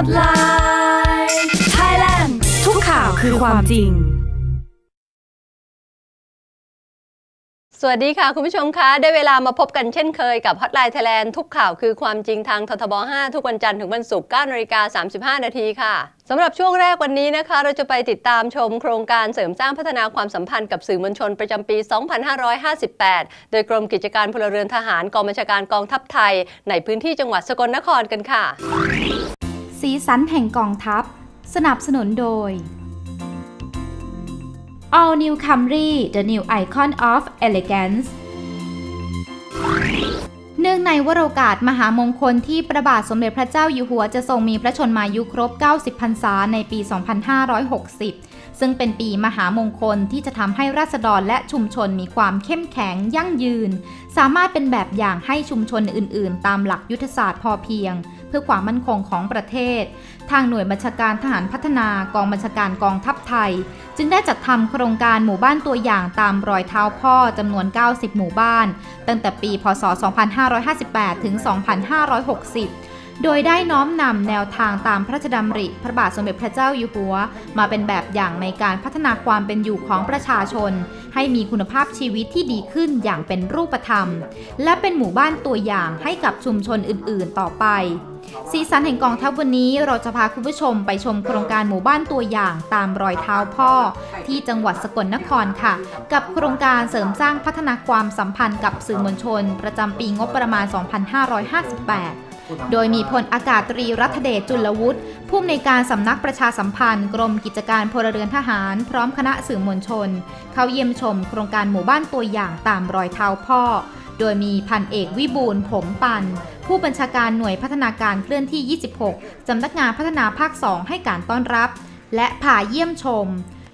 Hotline Thailand ทุกข่าวคือความจริง สวัสดีค่ะ คุณผู้ชมคะ ได้เวลามาพบกันเช่นเคยกับ Hotline Thailand ทุกข่าวคือความจริงทางททบ 5 ทุกวันจันทร์ถึงวันศุกร์9นาฬิกา35 นาทีค่ะสำหรับช่วงแรกวันนี้นะคะ เราจะไปติดตามชมโครงการเสริมสร้างพัฒนาความสัมพันธ์กับสื่อมวลชนประจำปี 2558 โดยกรมกิจการพลเรือนทหารกองบัญชาการกองทัพไทย ในพื้นที่จังหวัดสกลนครกันค่ะ สีสันแห่งกองทัพ สนับสนุนโดย All New Camry the new icon of elegance เนื่องในวโรกาสมหามงคลที่พระบาทสมเด็จพระเจ้าอยู่หัวจะทรงมีพระชนมายุครบ 90 พรรษาในปี 2560 ซึ่งเป็นปีมหามงคลที่จะทำให้ราษฎรและชุมชนมีความเข้มแข็งยั่งยืน สามารถเป็นแบบอย่างให้ชุมชนอื่น ๆ ตามหลักยุทธศาสตร์พอเพียง เพื่อความมั่นคงของประเทศ ทางหน่วยบัญชาการทหารพัฒนากองบัญชาการกองทัพไทย จึงได้จัดทำโครงการหมู่บ้านตัวอย่างตามรอยเท้าพ่อจำนวน 90 หมู่บ้าน ตั้งแต่ปี พศ 2558 ถึง 2560โดยได้น้อมนำแนวทางตามพระราชดำริ พระบาทสมเด็จพระเจ้าอยู่หัว มาเป็นแบบอย่างในการพัฒนาความเป็นอยู่ของประชาชน ให้มีคุณภาพชีวิตที่ดีขึ้นอย่างเป็นรูปธรรม และเป็นหมู่บ้านตัวอย่างให้กับชุมชนอื่น ๆ ต่อไป สีสันแห่งกองทัพวันนี้เราจะพาคุณผู้ชมไปชมโครงการหมู่บ้านตัวอย่างตามรอยเท้าพ่อ ที่จังหวัดสกลนครค่ะ กับโครงการเสริมสร้างพัฒนาความสัมพันธ์กับสื่อมวลชน ประจำปีงบประมาณ 2558 โดยมีพลอากาศตรีรัฐเดชจุลวุฒิผู้อำนวยการสำนักประชาสัมพันธ์ กรมกิจการพลเรือนทหาร พร้อมคณะสื่อมวลชน เข้าเยี่ยมชมโครงการหมู่บ้านตัวอย่างตามรอยเท้าพ่อ โดยมีพันเอกวิบูลผมปัน ผู้บัญชาการหน่วยพัฒนาการเคลื่อนที่ 26 สำนักงานพัฒนาภาค 2 ให้การต้อนรับ และผ่าเยี่ยมชม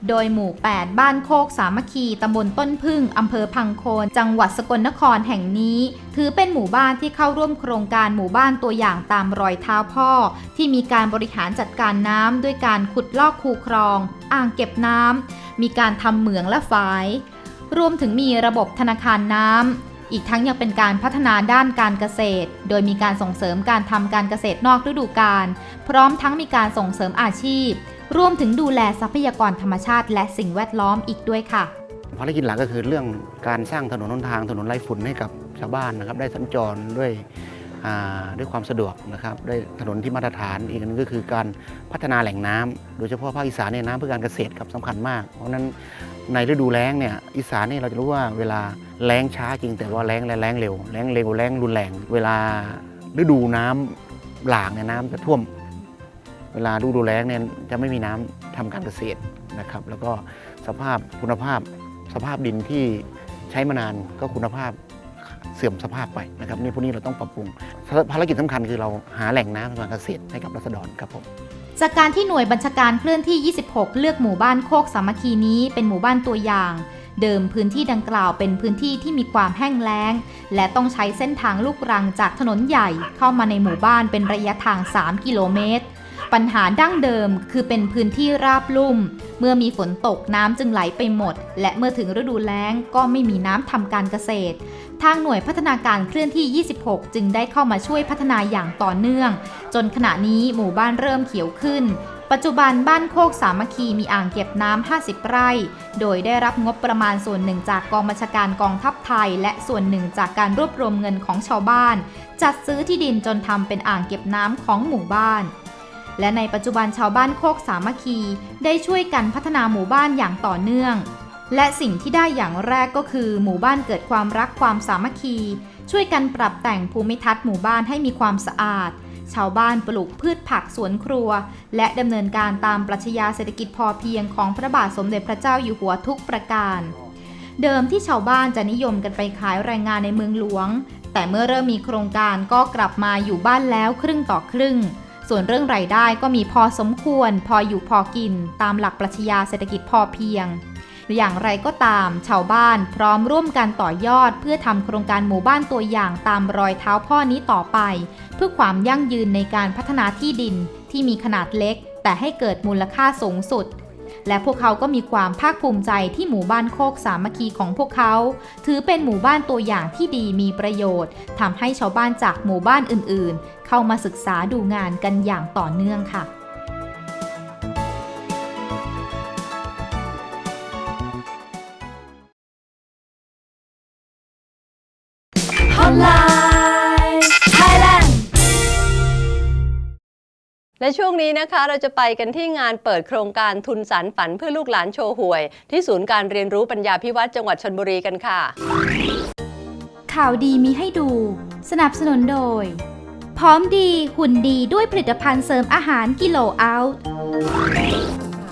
โดยหมู่ 8 บ้านโคกสามัคคีตำบลต้นพึ่งอำเภอพังโคน จังหวัดสกลนครแห่งนี้ ถือเป็นหมู่บ้านที่เข้าร่วมโครงการหมู่บ้านตัวอย่างตามรอยเท้าพ่อ ที่มีการบริหารจัดการน้ำด้วยการขุดลอกคูคลอง อ่างเก็บน้ำมีการทำเหมืองและฝาย รวมถึงมีระบบธนาคารน้ำอีกทั้งยังเป็นการพัฒนาด้านการเกษตร โดยมีการส่งเสริมการทำการเกษตรนอกฤดูกาล พร้อมทั้งมีการส่งเสริมอาชีพ รวมถึงดูแลทรัพยากรธรรมชาติ และสิ่งแวดล้อมอีกด้วยค่ะภารกิจหลักก็คือเรื่องการสร้างถนนหนทางถนนไร้ฝุ่นให้กับชาวบ้านนะครับ ได้สัญจรด้วยด้วยความสะดวกนะครับได้ถนนที่มาตรฐานอีกนึงก็คือการพัฒนาแหล่งน้ำโดยเฉพาะภาคอีสานเนี่ยน้ำเพื่อการเกษตรครับสำคัญมาก เพราะนั้นในฤดูแล้งเนี่ยอีสานเนี่ยเราจะรู้ว่าเวลาแล้งช้าจริง แต่ว่าแล้งและแล้งเร็วแล้งเร็วแล้งรุนแรง เวลาฤดูน้ำหลากเนี่ยน้ำจะท่วม เวลาฤดูแล้งเนี่ยจะไม่มีน้ำทำการเกษตรนะครับ แล้วก็สภาพคุณภาพสภาพดินที่ใช้มานานก็คุณภาพเสื่อมสภาพไปนะครับนี่พวกนี้เราต้องปรับปรุง ภารกิจสำคัญคือเราหาแหล่งน้ำทางการเกษตรให้กับรัษฎรครับผมจากการที่หน่วยบัญชาการเคลื่อนที่ 26 เลือกหมู่บ้านโคกสามัคคีนี้เป็นหมู่บ้านตัวอย่าง เดิมพื้นที่ดังกล่าวเป็นพื้นที่ที่มีความแห้งแล้ง และต้องใช้เส้นทางลูกรังจากถนนใหญ่เข้ามาในหมู่บ้านเป็นระยะทาง 3 กิโลเมตร ปัญหาดั้งเดิมคือเป็นพื้นที่ราบลุ่ม เมื่อมีฝนตกน้ำจึงไหลไปหมด และเมื่อถึงฤดูแล้งก็ไม่มีน้ำทำการเกษตร ทางหน่วยพัฒนาการเคลื่อนที่ 26 จึงได้เข้ามาช่วยพัฒนาอย่างต่อเนื่อง จนขณะนี้หมู่บ้านเริ่มเขียวขึ้น ปัจจุบันบ้านโคกสามัคคีมีอ่างเก็บน้ำ 50 ไร่ โดยได้รับงบประมาณส่วนหนึ่งจากกองบัญชาการกองทัพไทย และส่วนหนึ่งจากการรวบรวมเงินของชาวบ้าน จัดซื้อที่ดินจนทำเป็นอ่างเก็บน้ำของหมู่บ้าน และในปัจจุบันชาวบ้านโคกสามัคคี ได้ช่วยกันพัฒนาหมู่บ้านอย่างต่อเนื่อง และสิ่งที่ได้อย่างแรกก็คือ หมู่บ้านเกิดความรักความสามัคคี ช่วยกันปรับแต่งภูมิทัศน์หมู่บ้านให้มีความสะอาด ชาวบ้านปลูกพืชผักสวนครัว และดำเนินการตามปรัชญาเศรษฐกิจพอเพียงของพระบาทสมเด็จพระเจ้าอยู่หัวทุกประการ เดิมที่ชาวบ้านจะนิยมกันไปขายแรงงานในเมืองหลวง แต่เมื่อเริ่มมีโครงการก็กลับมาอยู่บ้านแล้วครึ่งต่อครึ่ง ส่วนเรื่องรายได้ก็มีพอสมควร พออยู่พอกิน ตามหลักปรัชญาเศรษฐกิจพอเพียง อย่างไรก็ตาม ชาวบ้านพร้อมร่วมกันต่อยอด เพื่อทำโครงการหมู่บ้านตัวอย่างตามรอยเท้าพ่อนี้ต่อไป เพื่อความยั่งยืนในการพัฒนาที่ดินที่มีขนาดเล็ก แต่ให้เกิดมูลค่าสูงสุดและพวกเขาก็มีความภาคภูมิใจที่หมู่บ้านโคกสามัคคีของพวกเขา ถือเป็นหมู่บ้านตัวอย่างที่ดีมีประโยชน์ทำให้ชาวบ้านจากหมู่บ้านอื่น เข้ามาศึกษาดูงานกันอย่างต่อเนื่องค่ะ Hotline Thailand และช่วงนี้นะคะเราจะไปกันที่งานเปิดโครงการทุนสารฝันเพื่อลูกหลานโชว์หวย ที่ศูนย์การเรียนรู้ปัญญาพิวัตรจังหวัดชนบุรีกันค่ะ ข่าวดีมีให้ดู สนับสนุนโดย พร้อมดีหุ่นดีด้วยผลิตภัณฑ์เสริมอาหารกิโลอัล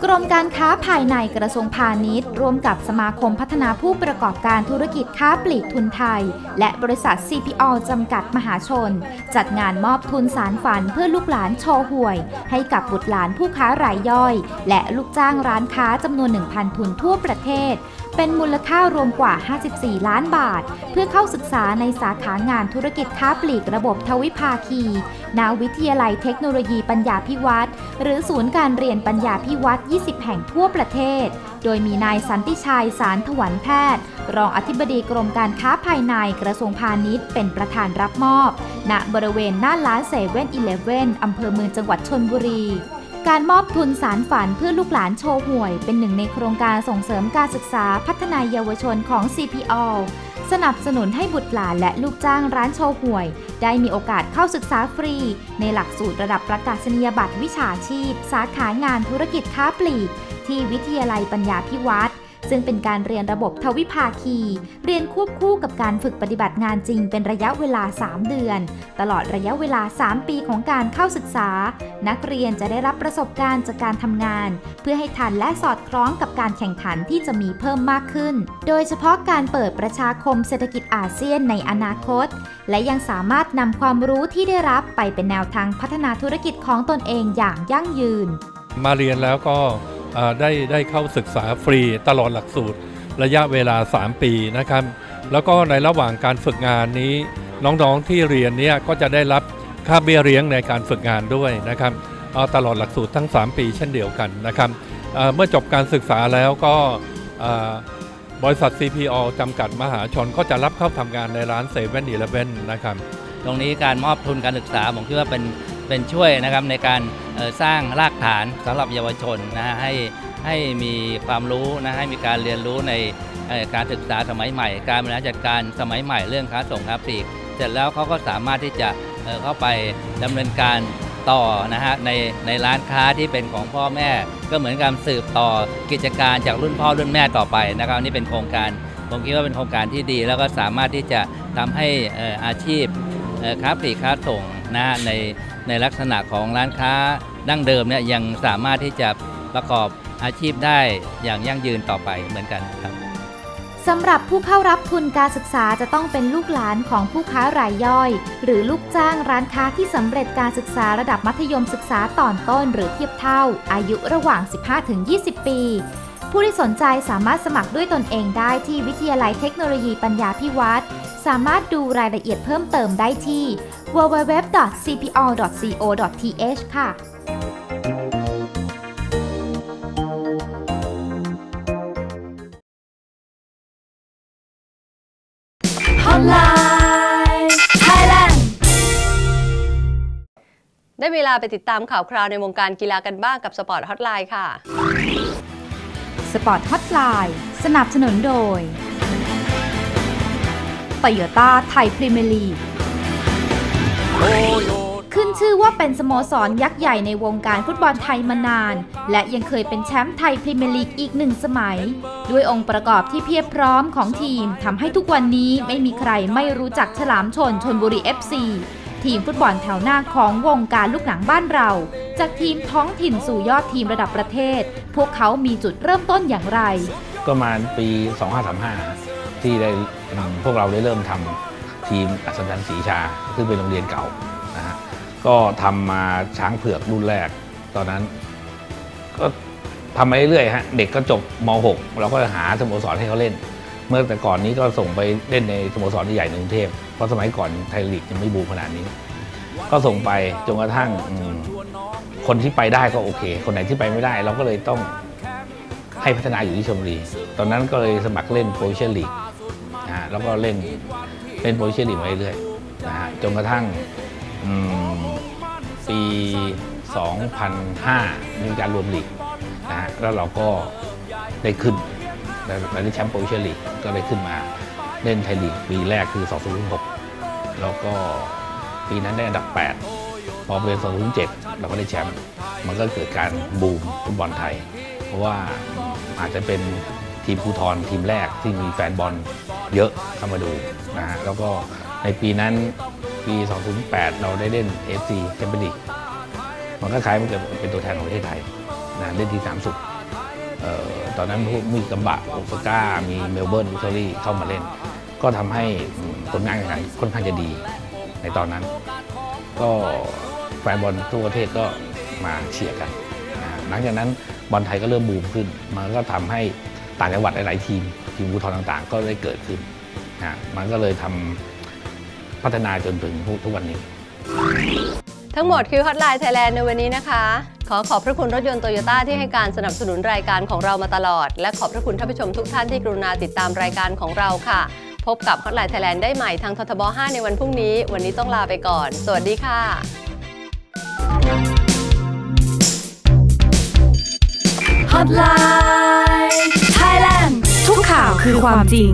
กรมการค้าภายในกระทรวงพาณิชย์ ร่วมกับสมาคมพัฒนาผู้ประกอบการธุรกิจค้าปลีกทุนไทย และบริษัท CPO จำกัดมหาชน จัดงานมอบทุนสารฝันเพื่อลูกหลานโชว์หวย ให้กับบุตรหลานผู้ค้ารายย่อย และลูกจ้างร้านค้าจำนวน 1,000 ทุนทั่วประเทศ เป็นมูลค่ารวมกว่า 54 ล้านบาท เพื่อเข้าศึกษาในสาขางานธุรกิจค้าปลีกระบบทวิภาคีณวิทยาลัยเทคโนโลยีปัญญาพิวัตรหรือศูนย์การเรียนปัญญาพิวัตร20 แห่งทั่วประเทศ โดยมีนายสันติชัยสารถวันแพทย์ รองอธิบดีกรมการค้าภายในกระทรวงพาณิชย์ เป็นประธานรับมอบ ณ บริเวณหน้าร้านเซเว่นอีเลฟเว่นอำเภอเมืองจังหวัดชนบุรี การมอบทุนสารฝันเพื่อลูกหลานโชว์หวย เป็นหนึ่งในโครงการส่งเสริมการศึกษาพัฒนาเยาวชนของ CPO สนับสนุนให้บุตรหลานและลูกจ้างร้านโชห่วย ได้มีโอกาสเข้าศึกษาฟรี ในหลักสูตรระดับประกาศนียบัตรวิชาชีพ สาขางานธุรกิจค้าปลีก ที่วิทยาลัยปัญญาพิวัตร ซึ่งเป็นการเรียนระบบทวิภาคี เรียนควบคู่กับการฝึกปฏิบัติงานจริงเป็นระยะเวลา 3 เดือน ตลอดระยะเวลา 3 ปีของการเข้าศึกษา นักเรียนจะได้รับประสบการณ์จากการทำงาน เพื่อให้ทันและสอดคล้องกับการแข่งขันที่จะมีเพิ่มมากขึ้น โดยเฉพาะการเปิดประชาคมเศรษฐกิจอาเซียนในอนาคต และยังสามารถนำความรู้ที่ได้รับไปเป็นแนวทางพัฒนาธุรกิจของตนเองอย่างยั่งยืน มาเรียนแล้วก็ ได้ได้เข้าศึกษาฟรีตลอดหลักสูตรระยะเวลา 3 ปีนะครับ แล้วก็ในระหว่างการฝึกงานนี้ น้องๆที่เรียนเนี่ยก็จะได้รับค่าเบี้ยเลี้ยงในการฝึกงานด้วยนะครับตลอดหลักสูตรทั้ง 3 ปีเช่นเดียวกันนะครับเมื่อจบการศึกษาแล้วก็บริษัท CPO จำกัดมหาชนก็จะรับเข้าทำงานในร้านเซเว่นอีเลฟเว่นนะครับ ตรงนี้การมอบทุนการศึกษาผมคิดว่าเป็น เป็นช่วยนะครับในการสร้างรากฐานสำหรับเยาวชนนะฮะให้ให้มีความรู้นะให้มีการเรียนรู้ในการศึกษาสมัยใหม่ การบริหารจัดการสมัยใหม่เรื่องค้าส่งค้าปลีกเสร็จแล้วเขาก็สามารถที่จะเข้าไปดำเนินการต่อนะฮะในในร้านค้าที่เป็นของพ่อแม่ ก็เหมือนการสืบต่อกิจการจากรุ่นพ่อรุ่นแม่ต่อไปนะครับนี่เป็นโครงการ ผมคิดว่าเป็นโครงการที่ดี แล้วก็สามารถที่จะทำให้อาชีพ ค้าปลีกค้าส่งนะในในลักษณะของร้านค้าดั้งเดิมเนี่ยยังสามารถที่จะประกอบอาชีพได้อย่างยั่งยืนต่อไปเหมือนกันครับสำหรับผู้เข้ารับทุนการศึกษาจะต้องเป็นลูกหลานของผู้ค้ารายย่อย หรือลูกจ้างร้านค้าที่สำเร็จการศึกษาระดับมัธยมศึกษาตอนต้นหรือเทียบเท่า อายุระหว่าง 15-20 ปี ผู้ที่สนใจสามารถสมัครด้วยตนเองได้ที่วิทยาลัยเทคโนโลยีปัญญาพิวัตรสามารถดูรายละเอียดเพิ่มเติมได้ที่ www.cpr.co.th ค่ะ Hotline Thailand ได้เวลาไปติดตามข่าวคราวในวงการกีฬากันบ้างกับสปอร์ตฮอตไลน์ค่ะ สปอร์ตฮอตไลน์สนับสนุนโดย Toyota ไทยพรีเมียร์ลีกขึ้นชื่อว่าเป็นสโมสรยักษ์ใหญ่ในวงการฟุตบอลไทยมานาน และยังเคยเป็นแชมป์ไทยพรีเมียร์ลีกอีกหนึ่งสมัย ด้วยองค์ประกอบที่เพียบพร้อมของทีมทำให้ทุกวันนี้ไม่มีใครไม่รู้จักฉลามชนชนบุรี FC ทีมฟุตบอลแถวหน้าของวงการลูกหนังบ้านเรา จากทีมท้องถิ่นสู่ยอดทีมระดับประเทศ พวกเขามีจุดเริ่มต้นอย่างไร ก็มาปี 2535 ที่ได้พวกเราได้เริ่มทำทีมอัศจรรย์ศรีชาซึ่งเป็นโรงเรียนเก่านะฮะก็ทำมาช้างเผือกรุ่นแรก ตอนนั้น ก็ทำมาเรื่อยๆฮะเด็กก็จบม .6 เราก็หาสโมสรให้เขาเล่น เมื่อแต่ก่อนนี้ก็ส่งไปเล่นในสโมสรที่ใหญ่ในกรุงเทพเพราะสมัยก่อนไทยลีกยังไม่บูมขนาดนี้ ก็ส่งไปจนกระทั่งคนที่ไปได้ก็โอเค คนไหนที่ไปไม่ได้ เราก็เลยต้องให้พัฒนาอยู่ที่ชลบุรีตอนนั้นก็เลยสมัครเล่นโปรเชนลีกนะฮะแล้วก็เล่นเล่นโปรเชนลีกมาเรื่อยๆนะฮะจนกระทั่งปี 2005 มีการรวมลีกนะฮะแล้วเราก็ได้ขึ้น ได้ได้แชมป์โปรเชนลีกก็ได้ขึ้นมาเล่นไทยลีกปีแรกคือ 2006 แล้วก็ปีนั้นได้อันดับ 8 พอเป็น2007 เราก็ได้แชมป์มันก็เกิดการบูมฟุตบอลไทย เพราะว่าอาจจะเป็นทีมภูทรทีมแรกที่มีแฟนบอลเยอะเข้ามาดูนะฮะแล้วก็ในปีนั้นปี 2008 เราได้เล่น FC แชมเปี้ยนลีกมันก็คล้ายมันจะเป็นตัวแทนของประเทศไทยนะเล่นที่สามสุดเอ่อ ตอนนั้นมีกัมบะโอซาก้ามีเมลเบิร์นวิกตอรี่เข้ามาเล่น ก็ทำให้ผลงานแข่งขันค่อนข้างจะดีในตอนนั้น ก็แฟนบอลทั่วประเทศก็มาเชียร์กัน หลังจากนั้นบอลไทยก็เริ่มบูมขึ้น มันก็ทำให้ต่างจังหวัดหลาย ๆ ทีมทีมภูทรต่าง ๆ ก็ได้เกิดขึ้นนะฮะมันก็เลยทำพัฒนาจนถึงทุกวันนี้ ทั้งหมดคือ Hotline Thailand ในวันนี้นะคะ ขอขอบพระคุณรถยนต์โตโยต้าที่ให้การสนับสนุนรายการของเรามาตลอด และขอบพระคุณท่านผู้ชมทุกท่านที่กรุณาติดตามรายการของเราค่ะ พบกับ Hotline Thailand ได้ใหม่ทางททบ 5 ในวันพรุ่งนี้ วันนี้ต้องลาไปก่อน สวัสดีค่ะ Hotline Thailand ทุกข่าวคือความจริง